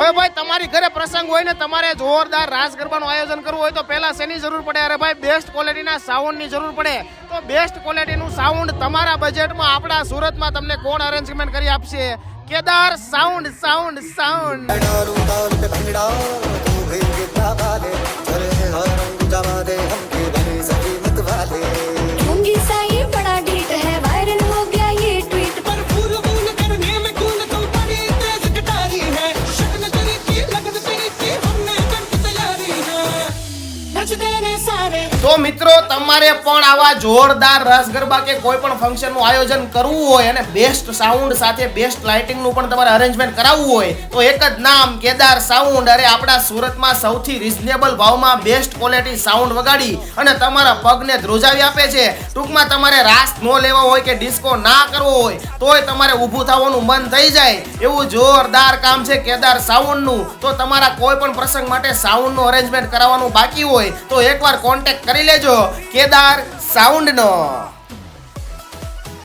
હવે ભાઈ, તમારી ઘરે પ્રસંગ હોય ને, તમારે જોરદાર રાસ ગરબાનું આયોજન કરવું હોય તો પહેલા શેની જરૂર પડે? અરે ભાઈ બેસ્ટ ક્વોલિટીના સાઉન્ડની જરૂર પડે. તો બેસ્ટ ક્વોલિટીનું સાઉન્ડ તમારા બજેટમાં આપણા સુરતમાં તમને કોણ અરેન્જમેન્ટ કરી આપશે? કેદાર સાઉન્ડ સાઉન્ડ સાઉન્ડ તો મિત્રો, તમારે પણ આવા જોરદાર રસ ગરબા કે કોઈ પણ ફંક્શનનું આયોજન કરવું હોય અને બેસ્ટ સાઉન્ડ સાથે બેસ્ટ લાઇટિંગનું પણ તમારે અરેન્જમેન્ટ કરાવવું હોય, તો એક જ નામ, કેદાર સાઉન્ડ અરે, આપણા સુરતમાં સૌથી રિઝનેબલ ભાવમાં બેસ્ટ ક્વોલિટી સાઉન્ડ વગાડી અને તમારા પગને ધ્રુજાવી આપે છે. ટૂંકમાં તમારે રાસ ન લેવો હોય કે ડિસ્કો ના કરવો હોય, તોય તમારે ઊભું થવાનું મન થઈ જાય. એવું જોરદાર કામ છે કેદાર સાઉન્ડનું તો તમારા કોઈ પણ પ્રસંગ માટે સાઉન્ડનું અરેન્જમેન્ટ કરાવવાનું બાકી હોય, તો એકવાર કોન્ટેક્ટ કરી લેજો. કેદાર સાઉન્ડનો